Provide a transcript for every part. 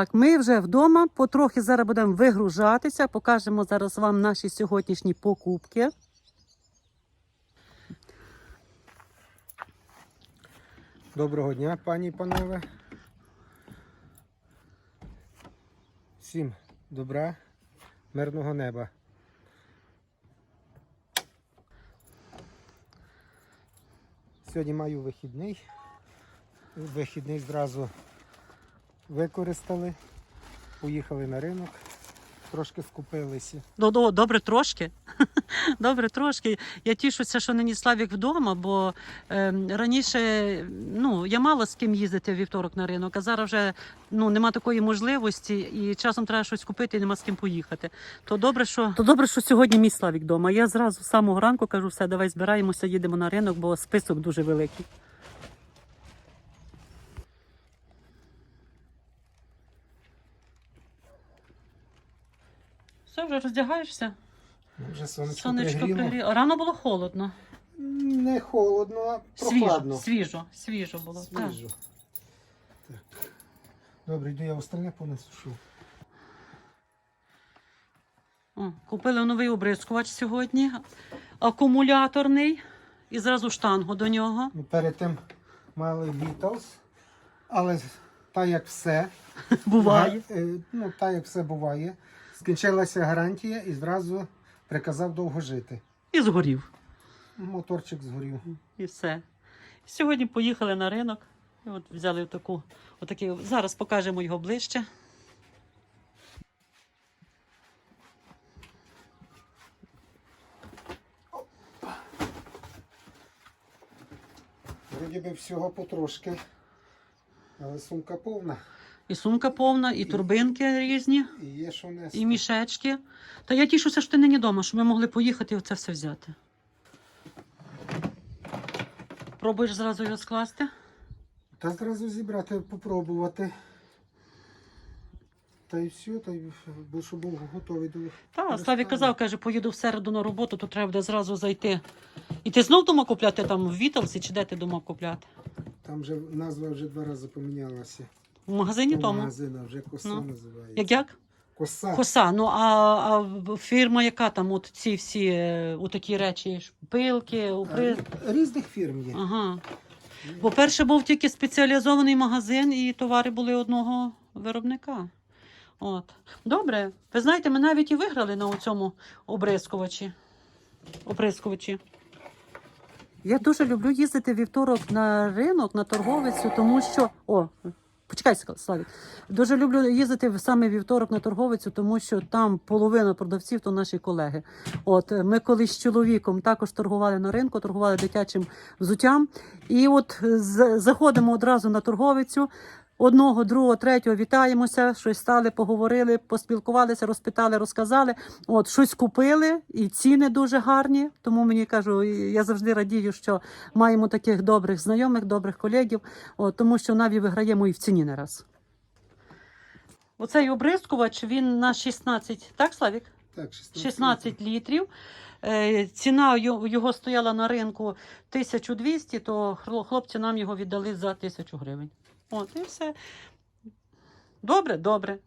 Так, ми вже вдома. Потрохи зараз будемо вигружатися. Покажемо зараз вам наші сьогоднішні покупки. Доброго дня, пані і панове. Всім добра, мирного неба. Сьогодні маю вихідний. Вихідний зразу використали. Поїхали на ринок, трошки скупилися. Ну, ну, добре трошки. Добре трошки. Я тішуся, що нині Славік вдома, бо е, раніше ну, я мала з ким їздити в вівторок на ринок, а зараз вже ну, нема такої можливості, і часом треба щось купити, і нема з ким поїхати. То добре, що то добре, що сьогодні мій Славік вдома. Я зразу з самого ранку кажу, все, давай збираємося, їдемо на ринок, бо список дуже великий. Все, вже роздягаєшся? Ну, Вже сонечко, Сонечко пригріло. пригріло. Рано було холодно. Не холодно, а Свіжо, прохладно. свіжо, свіжо було. Свіжо. Так. Добре, йду я остальне понесу. О, купили новий обрискувач сьогодні, акумуляторний і зразу штангу до нього. Ну, перед тим мали Beatles, але так як все, Буває. е, ну, так як все буває, скінчилася гарантія і зразу приказав довго жити. І згорів. Моторчик згорів. І все. Сьогодні поїхали на ринок. І от взяли таку, отакий. Зараз покажемо його ближче. Вроді би всього потрошки, але сумка повна І сумка повна, і турбинки різні, і є що нести. і мішечки. Та я тішуся, що ти нині вдома, що ми могли поїхати і оце все взяти. Пробуєш зразу його скласти? Та зразу зібрати, попробувати. Та й все, та й щоб був готовий до. Так, Розставлю. Славік казав, каже, поїду в середу на роботу, то треба буде зразу зайти. І ти знов думав купляти там в Віталсі, чи де ти думав купляти? Там вже назва вже два рази помінялася. В магазині тому. магазина вже коса Ну. називається. Як як? Коса. Коса. Ну а, а фірма, яка там, от ці всі е, такі речі, шпилки, упри... А, Різних фірм є. Ага. Бо перше був тільки спеціалізований магазин, і товари були одного виробника. От. Добре. Ви знаєте, ми навіть і виграли на цьому обрискувачі. Оприскувачі. Я дуже люблю їздити вівторок на ринок, на торговицю, тому що. О, почекай, Славік. Дуже люблю їздити саме вівторок на торговицю, тому що там половина продавців то наші колеги. От ми колись з чоловіком також торгували на ринку, торгували дитячим взуттям. І от заходимо одразу на торговицю. Одного, другого, третього вітаємося, щось стали, поговорили, поспілкувалися, розпитали, розказали. От щось купили, і ціни дуже гарні. Тому мені кажу, я завжди радію, що маємо таких добрих знайомих, добрих колегів, от, тому що навіть виграємо і в ціні не раз. Оцей обрискувач він на 16, так, Славік? Так, 16. 16 літрів. Е, Ціна його стояла на ринку 1200, то хлопці нам його віддали за 1000 гривень. От, і все. Добре, добре.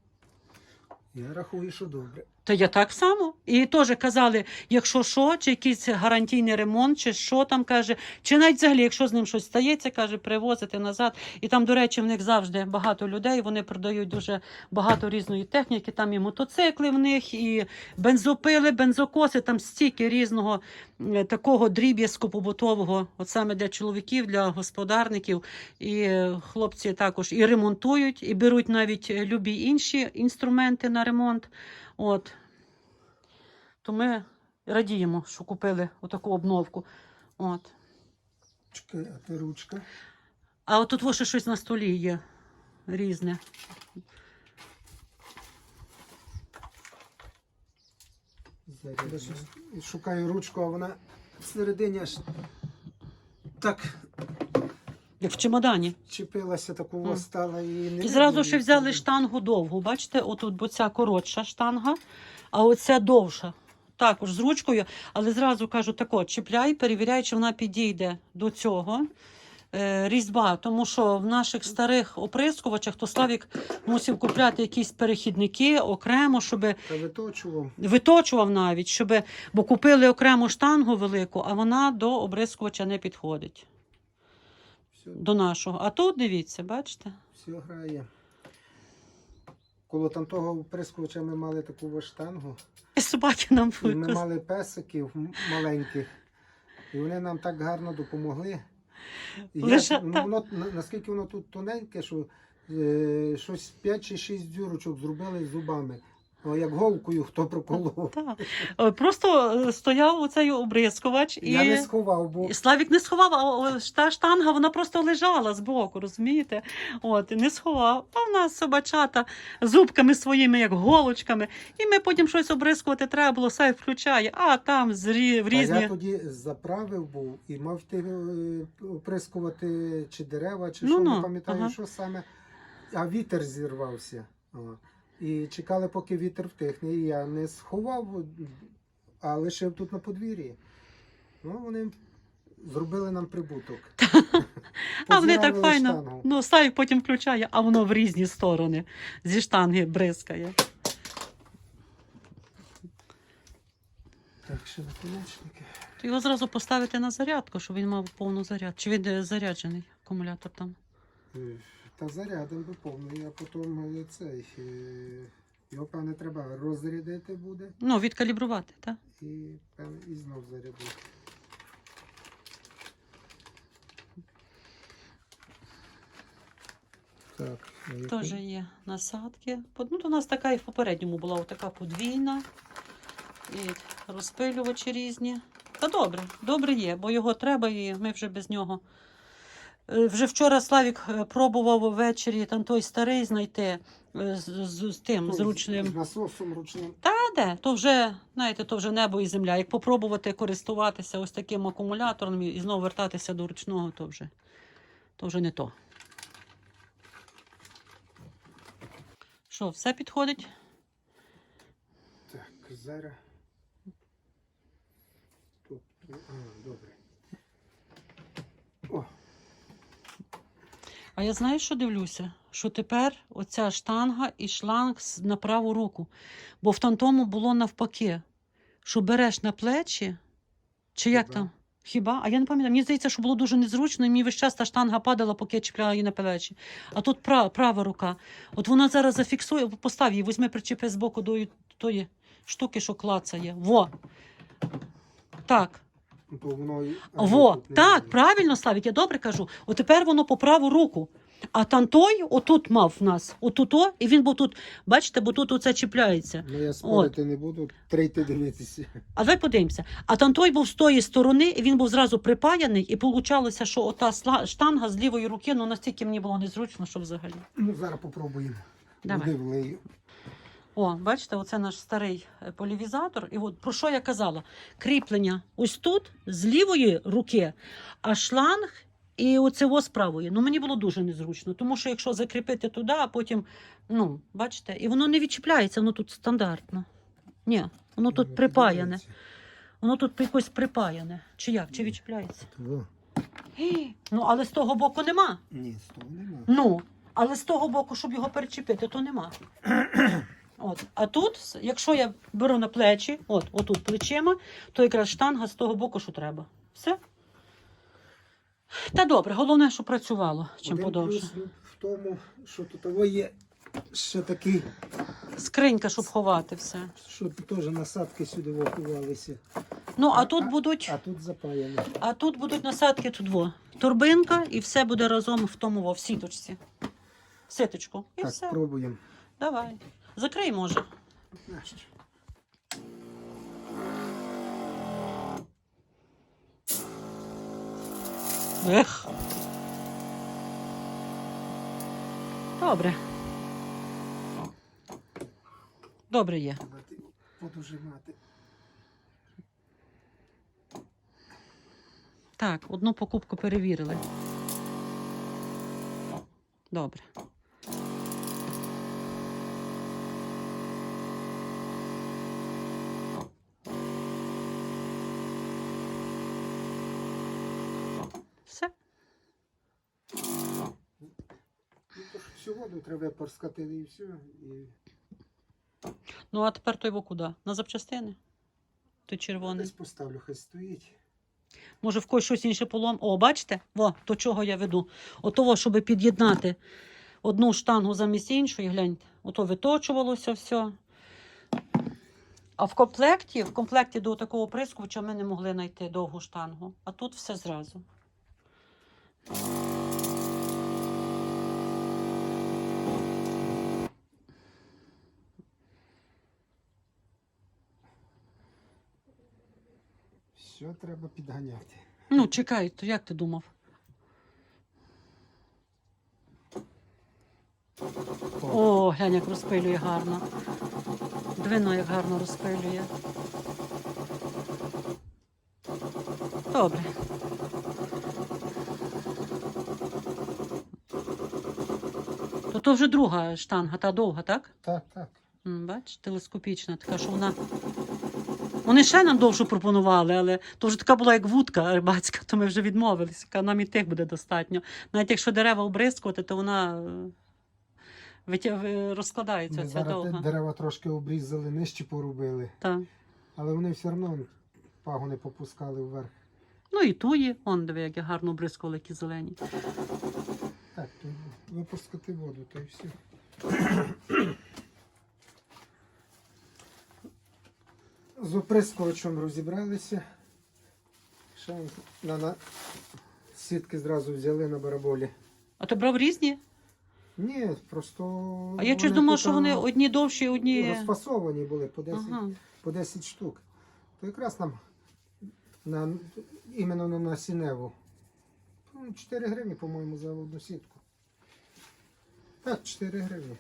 Я рахую, що добре. Та я так само. І теж казали, якщо що, чи якийсь гарантійний ремонт, чи що там каже, чи навіть взагалі, якщо з ним щось стається, каже, привозити назад. І там, до речі, в них завжди багато людей. Вони продають дуже багато різної техніки. Там і мотоцикли в них, і бензопили, бензокоси, там стільки різного е, такого дріб'язку побутового, от саме для чоловіків, для господарників. І е, хлопці також і ремонтують, і беруть навіть е, любі інші інструменти на ремонт. От. То ми радіємо, що купили отаку обновку. От. Чекай, а ти ручка. А от тут ще щось на столі є різне. Я щось шукаю ручку, а вона всередині аж так Як в чемодані. чіпилася, таку Мгм. стала і не І зразу ще взяли штангу довгу. Бачите, отут бо ця коротша штанга, а оця довша. також з ручкою, але зразу кажу тако, чіпляй, перевіряй, чи вона підійде до цього. е, Різьба, тому що в наших старих оприскувачах то Славік мусив купляти якісь перехідники окремо, щоб Та виточував. виточував навіть, щоб, бо купили окрему штангу велику, а вона до обрискувача не підходить. Все, До нашого. А тут дивіться, бачите? все грає. Коло там того прискувача ми мали таку ось штангу. І собаки нам І ми мали песиків м- маленьких. І вони нам так гарно допомогли. І я- Лише ну, так. воно, на- наскільки воно тут тоненьке, що е, щось 5 чи 6 дюрочок зробили зубами. О, як голкою хто проколов. Так. Е, Просто е, стояв оцей обрискувач і. Я не сховав, бо Славік не сховав, а та штанга вона просто лежала збоку, розумієте? От, і не сховав. А в нас собачата зубками своїми, як голочками. І ми потім щось обрискувати треба було, сайт включає, а там зрі, в різні. я тоді заправив був і мав йти е, оприскувати чи дерева, чи Ну, що, ну, не пам'ятаю, ага. що саме. А вітер зірвався. О. І чекали, поки вітер втихне. І я не сховав, а лишив тут на подвір'ї. Ну, вони зробили нам прибуток. А вони так файно. штангу. Ну, Славік потім включає, а воно в різні сторони зі штанги бризкає. Так, ще наконечники. То його зразу поставити на зарядку, щоб він мав повну заряд. Чи він е, заряджений акумулятор там? Та зарядом би повний, а потім е, цей. е, Його, певне, треба розрядити буде. Ну, відкалібрувати, так? І, певне, і знов зарядити. Так, Теж є насадки. Ну, то у нас така і в попередньому була така подвійна. І розпилювачі різні. Та добре, добре є, бо його треба, і ми вже без нього. Е, Вже вчора Славік е, пробував ввечері там той старий знайти е, з, з, з тим з- зручним. З насосом ручним. Та де? То вже, знаєте, то вже небо і земля. Як попробувати користуватися ось таким акумулятором і знову вертатися до ручного, то вже, то вже не то. Що, все підходить? Так, зараз. Тут, а, добре. О, А я знаю, що дивлюся? Що тепер оця штанга і шланг на праву руку. Бо в тому було навпаки, що береш на плечі, чи як Хіба? там? Хіба? А я не пам'ятаю. Мені здається, що було дуже незручно, і мені весь час та штанга падала, поки я чіпляла її на плечі. А тут права, права рука. От вона зараз зафіксує, постав її, візьми, причепи з боку до тої штуки, що клацає. Во. Так. То воно. і- а, Во, тут не так, буде. правильно ставить, я добре кажу. От тепер воно по праву руку. А там той отут мав в нас, отуто, і він був тут. Бачите, бо тут оце чіпляється. Ну, я спорити не буду, трейте дивитися. А давай подивимося. А там той був з тої сторони, і він був зразу припаяний, і получалося, що ота сла- штанга з лівої руки, ну настільки мені було незручно, що взагалі. Ну, зараз попробуємо. Давай. Води влию. О, бачите, оце наш старий е, полівізатор. І от про що я казала? Кріплення ось тут, з лівої руки, а шланг і оце з правої. Ну мені було дуже незручно, тому що якщо закріпити туди, а потім, ну, бачите, і воно не відчіпляється, воно тут стандартно. Ні, воно тут припаяне. Воно тут якось припаяне. Чи як? Чи відчіпляється? Ну, але з того боку нема. Ні, з того нема. Ну, але з того боку, щоб його перечепити, то нема. От. А тут, якщо я беру на плечі, от, отут плечима, то якраз штанга з того боку, що треба. Все. Та добре, головне, що працювало чим Один подовше. плюс в тому, що тут є ще такий, Скринька, щоб ховати все. що теж насадки сюди воховалися. Ну, а А- тут будуть, А тут запаяно. а тут будуть насадки тут во. Турбинка, і все буде разом в тому во, в сіточці. В ситочку. І Так, все. пробуємо. Давай. Закрий, може. Нащо? Ех. Добре. Добре є. Подужимати. Так, одну покупку перевірили. Добре. Все. Ну, то ж всю воду треба порскати і все. І Ну, а тепер той во куди? На запчастини? Той червоний. десь поставлю, хай стоїть. Може, в когось щось інше полом. О, бачите? Во, до чого я веду. Отого, щоб під'єднати одну штангу замість іншої, гляньте, ото виточувалося все. А в комплекті, в комплекті до такого прискувача ми не могли знайти довгу штангу. А тут все зразу. Все треба підганяти. Ну, чекай, то як ти думав? О, глянь, як розпилює гарно. Двино, як гарно розпилює. Добре. То то вже друга штанга, та довга, так? Так, так. Бач, телескопічна, така, що вона. Вони ще нам довшу пропонували, але то вже така була як вудка рибацька, то ми вже відмовилися. Нам і тих буде достатньо. Навіть якщо дерева обрискувати, то вона е, в- розкладається Ми ця зараз довга. дерева трошки обрізали, нижче порубили. Та. Але вони все одно пагони попускали вверх. Ну і туї, он диви, як я гарно обрискували, які зелені. Так, то випускати воду, то і все. З оприскувачем розібралися. Ще на, на сітки зразу взяли на бараболі. А ти брав різні? Ні, просто. А я щось думала, що вони одні довші, одні. розфасовані були по 10, Ага. по 10 штук. То якраз нам на, іменно на насінневу. Ну, 4 гривні, по-моєму, за одну сітку. Так, 4 гривні.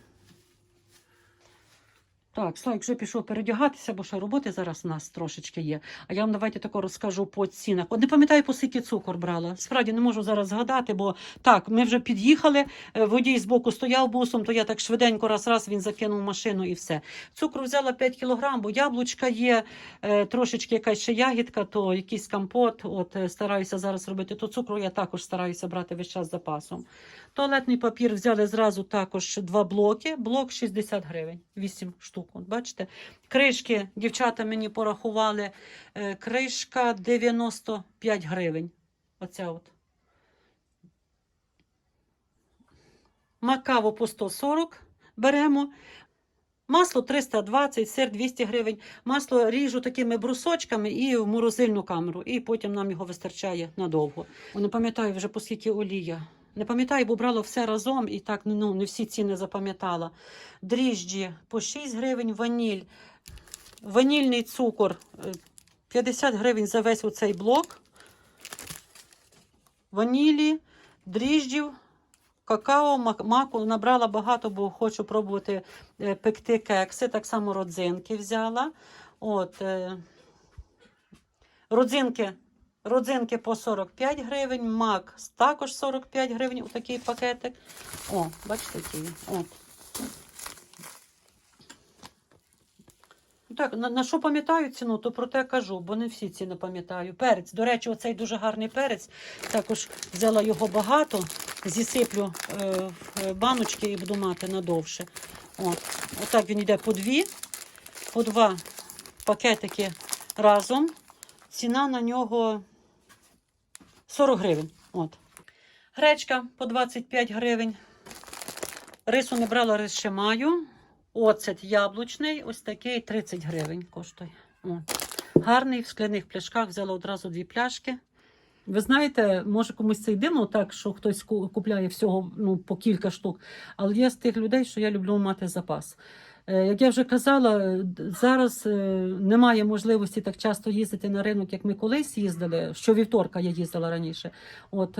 Так, Слайк вже пішов передягатися, бо ще роботи зараз у нас трошечки є. А я вам давайте тако розкажу по цінах. От не пам'ятаю, по скільки цукор брала. Справді не можу зараз згадати, бо так, ми вже під'їхали, е, водій з боку стояв бусом, то я так швиденько раз-раз він закинув машину і все. Цукру взяла 5 кілограм, бо яблучка є, е, трошечки якась ще ягідка, то якийсь компот. От е, стараюся зараз робити. То цукру я також стараюся брати весь час запасом. Туалетний папір взяли зразу також два блоки. Блок 60 гривень, 8 штук. От бачите. Кришки дівчата мені порахували. е, Кришка 95 гривень. Оця от. Макаво по 140 беремо. Масло 320, сир 200 гривень. Масло ріжу такими брусочками і в морозильну камеру. І потім нам його вистачає надовго. Не пам'ятаю вже по скільки олія. Не пам'ятаю, бо брала все разом і так ну, не всі ціни запам'ятала. Дріжджі по 6 гривень, ваніль. Ванільний цукор е, 50 гривень за весь оцей блок. Ванілі, дріжджів, какао, маку набрала багато, бо хочу пробувати е, пекти кекси. Так само родзинки взяла. От, е, родзинки Родзинки по 45 гривень, мак також 45 гривень у такий пакетик. О, бачите, він. От. Так, на, на що пам'ятаю ціну, то про те кажу, бо не всі ціни пам'ятаю. Перець. До речі, оцей дуже гарний перець. Також взяла його багато, зісиплю е, в баночки і буду мати надовше. От. Отак він йде по дві, по два пакетики разом. Ціна на нього 40 гривень. От. Гречка по 25 гривень. Рису не брала, рис ще маю. Оцет яблучний, ось такий 30 гривень коштує. От. Гарний в скляних пляшках взяла одразу дві пляшки. Ви знаєте, може комусь це й дивно, так, що хтось купляє всього ну, по кілька штук, але я з тих людей, що я люблю мати запас. Е, Як я вже казала, е, зараз е, немає можливості так часто їздити на ринок, як ми колись їздили. Щовівторка я їздила раніше. От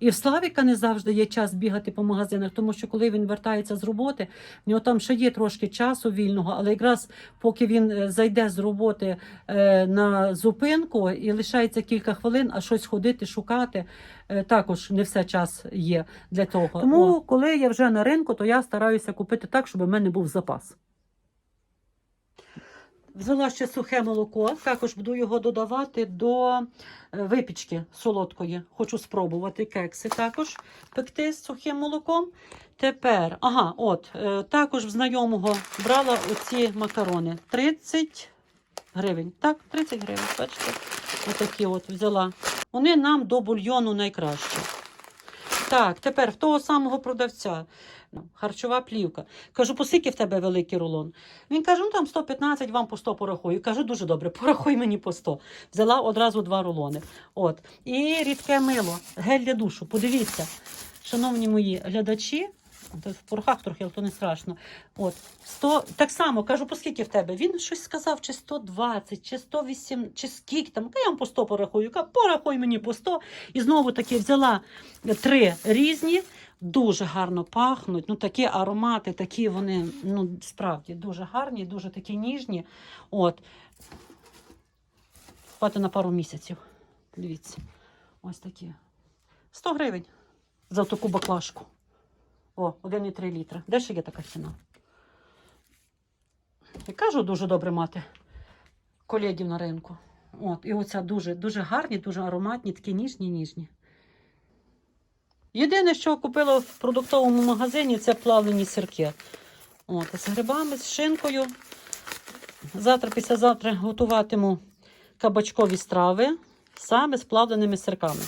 і в Славіка не завжди є час бігати по магазинах, тому що коли він вертається з роботи, в нього там ще є трошки часу вільного, але якраз поки він зайде з роботи на зупинку і лишається кілька хвилин, а щось ходити, шукати, також не все час є для того. Тому, коли я вже на ринку, то я стараюся купити так, щоб у мене був запас. Взяла ще сухе молоко, також буду його додавати до е, випічки солодкої. Хочу спробувати кекси також пекти з сухим молоком. Тепер, ага, от, е, також в знайомого брала оці макарони. 30 гривень. Так, 30 гривень, бачите? Отакі от взяла. Вони нам до бульйону найкращі. Так, тепер в того самого продавця. Харчова плівка. Кажу, по скільки в тебе великий рулон? Він каже, ну там 115, вам по 100 порахую. Кажу, дуже добре, порахуй мені по 100. Взяла одразу два рулони. От. І рідке мило, гель для душу. Подивіться, шановні мої глядачі, в порохах трохи, але то не страшно. От, 100, так само, кажу, по скільки в тебе? Він щось сказав, чи 120, чи 108, чи скільки там. Я вам по 100 порахую. Порахуй мені по 100. І знову таки взяла три різні, дуже гарно пахнуть. Ну, такі аромати, такі вони, ну, справді, дуже гарні, дуже такі ніжні. От. Хватить на пару місяців. Дивіться. Ось такі. 100 гривень за таку баклажку. О, 1,3 літра. Де ще є така ціна? Я кажу, дуже добре мати колегів на ринку. От, і оця дуже, дуже гарні, дуже ароматні, такі ніжні, ніжні. Єдине, що купила в продуктовому магазині, це плавлені сирки. От, з грибами, з шинкою. Завтра, післязавтра готуватиму кабачкові страви саме з плавленими сирками.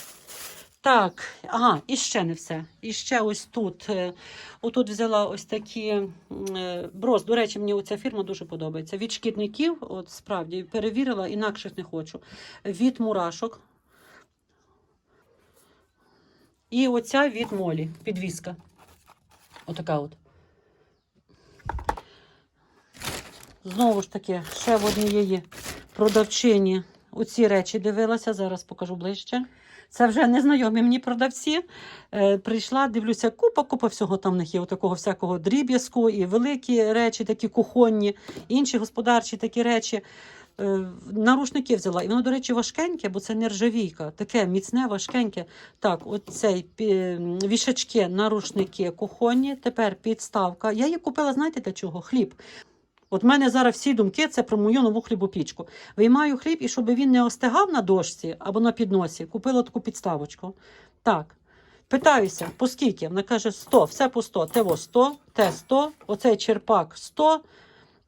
Так, ага, і ще не все. І ще ось тут. е, Отут взяла ось такі е, брос. До речі, мені оця фірма дуже подобається. Від шкідників, от справді, перевірила, інакших не хочу. Від мурашок. І оця від молі, підвіска. Отака от. Знову ж таки, ще в однієї продавчині оці речі дивилася. Зараз покажу ближче. Це вже незнайомі мені продавці. Е, прийшла, дивлюся, купа, купа всього там в них є, отакого всякого дріб'язку, і великі речі, такі кухонні, інші господарчі такі речі. Е, нарушники взяла. І воно, до речі, важкеньке, бо це нержавійка. Таке міцне, важкеньке. Так, оцей пі- вішачки, нарушники кухонні. Тепер підставка. Я її купила, знаєте для чого? Хліб. От в мене зараз всі думки це про мою нову хлібопічку. Виймаю хліб, і щоб він не остигав на дошці або на підносі, купила таку підставочку. Так. Питаюся, по скільки? Вона каже 100, все по 100. Те во 100, те 100, оцей черпак 100.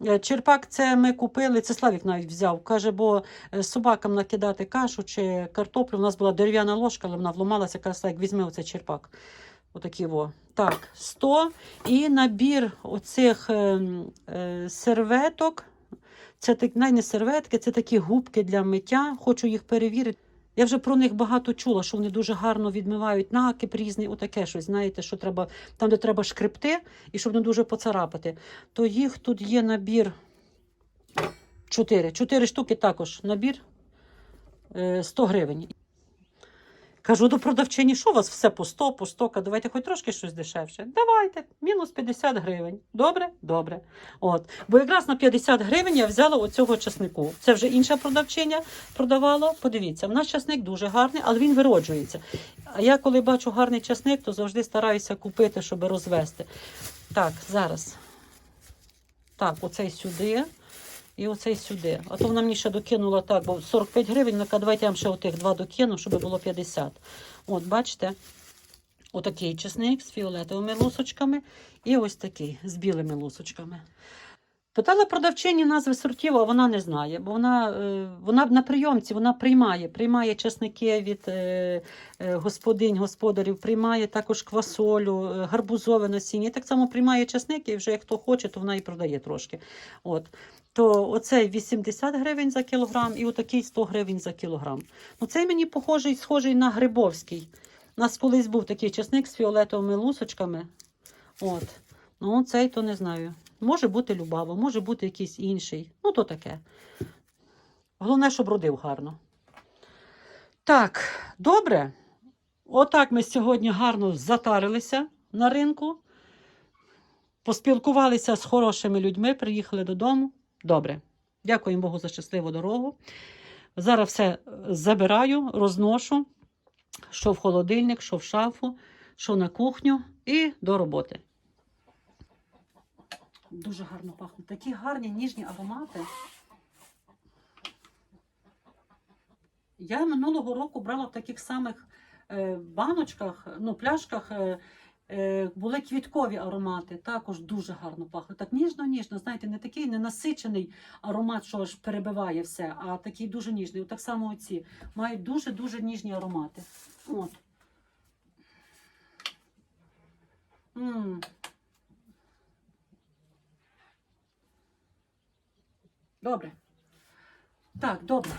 Е, Черпак це ми купили, це Славік навіть взяв. Каже, бо е, собакам накидати кашу чи картоплю. У нас була дерев'яна ложка, але вона вламалася. Каже, Славік, візьми оцей черпак. Отакий во. Так, 100. І набір оцих е, е, серветок. Це так, не серветки, це такі губки для миття. Хочу їх перевірити. Я вже про них багато чула, що вони дуже гарно відмивають накип різний, отаке щось, знаєте, що треба, там, де треба шкребти, і щоб не дуже поцарапати. То їх тут є набір 4. 4 штуки також набір е, 100 гривень. Кажу до продавчині, що у вас все по 100, по 100, давайте хоч трошки щось дешевше. Давайте, мінус 50 гривень. Добре? Добре. От. Бо якраз на 50 гривень я взяла оцього часнику. Це вже інша продавчиня продавала. Подивіться, в нас часник дуже гарний, але він вироджується. А я коли бачу гарний часник, то завжди стараюся купити, щоб розвести. Так, зараз. Так, оцей сюди. І оцей сюди. А то вона мені ще докинула так, бо 45 гривень, каже, давайте я вам ще отих два докину, щоб було 50. От, бачите, отакий чесник з фіолетовими лусочками і ось такий з білими лусочками. Питала продавчині назви сортів, а вона не знає, бо вона, е, вона на прийомці вона приймає, приймає чесники від е, е, господинь, господарів, приймає також квасолю, гарбузове насіння. Так само приймає чесники, і вже як хто хоче, то вона і продає трошки. От. То оцей 80 гривень за кілограм і отакий 100 гривень за кілограм. Ну, цей мені похожий, схожий на Грибовський. У нас колись був такий чесник з фіолетовими лусочками. От. Ну, цей то не знаю. Може бути Любаво, може бути якийсь інший. Ну, то таке. Головне, щоб родив гарно. Так, добре. Отак ми сьогодні гарно затарилися на ринку. Поспілкувалися з хорошими людьми, приїхали додому. Добре. Дякуємо Богу за щасливу дорогу. Зараз все е, забираю, розношу, що в холодильник, що в шафу, що на кухню і до роботи. Дуже гарно пахнуть. Такі гарні ніжні аромати. Я минулого року брала в таких самих е, баночках, ну, пляшках е, Е, були квіткові аромати, також дуже гарно пахли. Так ніжно-ніжно, знаєте, не такий ненасичений аромат, що аж перебиває все, а такий дуже ніжний. Так само оці мають дуже-дуже ніжні аромати. От. м Добре. Так, добре.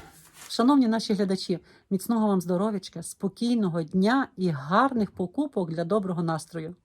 Шановні наші глядачі, міцного вам здоров'ячка, спокійного дня і гарних покупок для доброго настрою.